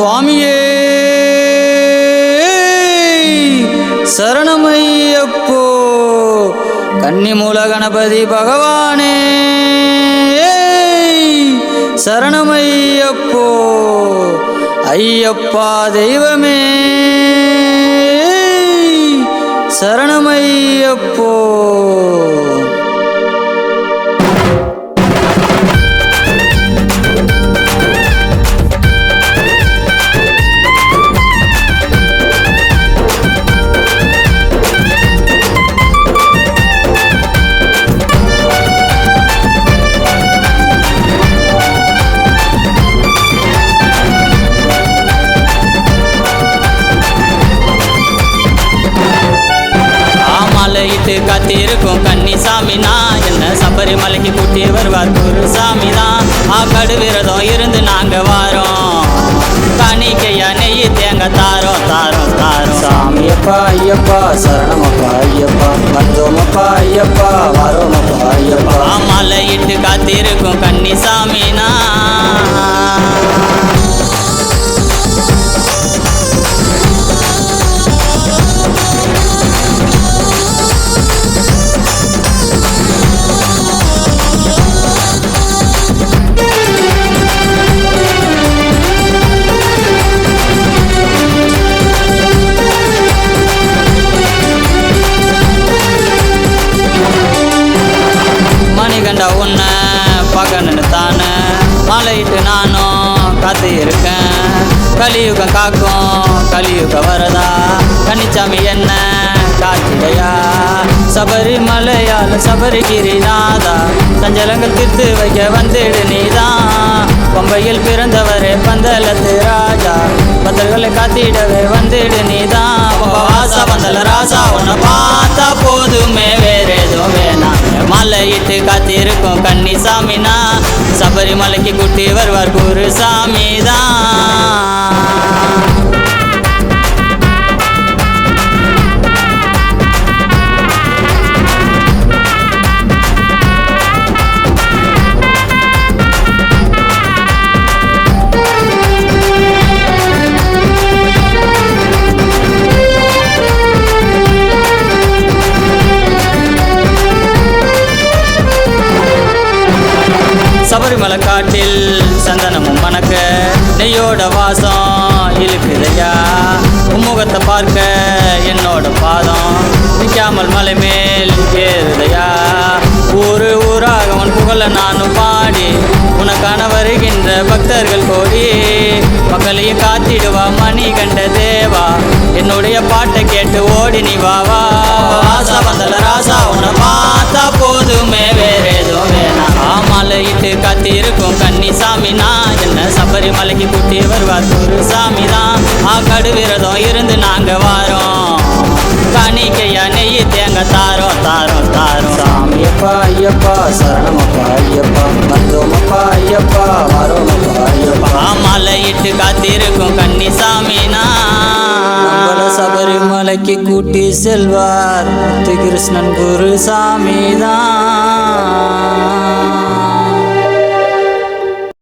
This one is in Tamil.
சுவாமியே சரணமையப்போ. கன்னிமூல கணபதி பகவானே சரணமையப்போ. ஐயப்பா தெய்வமே சரணமையப்போ. ஆமலையிட்டு காத்திருக்கும் கன்னிசாமி நான். என்ன சபரிமலைக்கு கூட்டி வருவார் குருசாமி தான். ஆ கடு விரதம் இருந்து நாங்க வாரோம். காணிக்கையா நெய் தேங்க தாரோம் தாரோம் தாரோம். சாமியப்பா ஐயப்பா சரணமப்பா ஐயப்பா. வந்தோமப்பா ஐயப்பா வரோமப்பா ஐயப்பா. ஆமலையிட்டு காத்திருக்கும் கன்னிசாமி நான். பார்க்கணுன்னு தானே மாலையிட்டு நானும் காத்து இருக்கேன் கலியுகம் காக்கும் கலியுக வரதா? கனிச்சாமி என்ன? காத்திடையா சபரிமலையால் சபரிகிரிநாதா? சஞ்சலங்க தீர்த்து வைக்க வந்துடு நீதான் பம்பையில் பிறந்தவரே பந்தலத்து ராஜா. பந்தல்களை காத்திடவே வந்துடு நீதான் வாசா பந்தல ராசா உன்னை பார்த்தா போதுமே மலையிட்டு காத்திருக்கும் கன்னிசாமினா. சபரிமலைக்கு கூட்டி வருவார் குருசாமி தான் சபரிமலை காட்டில் சந்தனமும் மணக்க நெய்யோட வாசம் இழுக்குதையா. உம்முகத்தை பார்க்க என்னோட பாதம் நிற்காமல் மலை மேல் ஏறுதையா. ஊரு ஊராக உன் புகழ நானும் பாடி உனக்கான வருகின்ற பக்தர்கள் கோடி. மக்களையும் காத்திடுவா மணி கண்ட தேவா. என்னுடைய பாட்டை கேட்டு ஓடி நீ வா வா. ராசா சபரிமலைக்கு கூட்டி வருவார். குருசாமி தான் ஆ கடு விரதம் இருந்து நாங்க வாரோம். காணிக்கையா நெய் தேங்க தாரோம் தாரோம் தாரோம். சாமியப்பா ஐயப்பா சரணமப்பா ஐயப்பா. வந்தோமப்பா ஐயப்பா வரோமப்பா ஐயப்பா. ஆமலையிட்டு காத்திருக்கும் கன்னிசாமி நம்மள சபரிமலைக்கு கூட்டி செல்வார். கிருஷ்ணன் குருசாமி தான்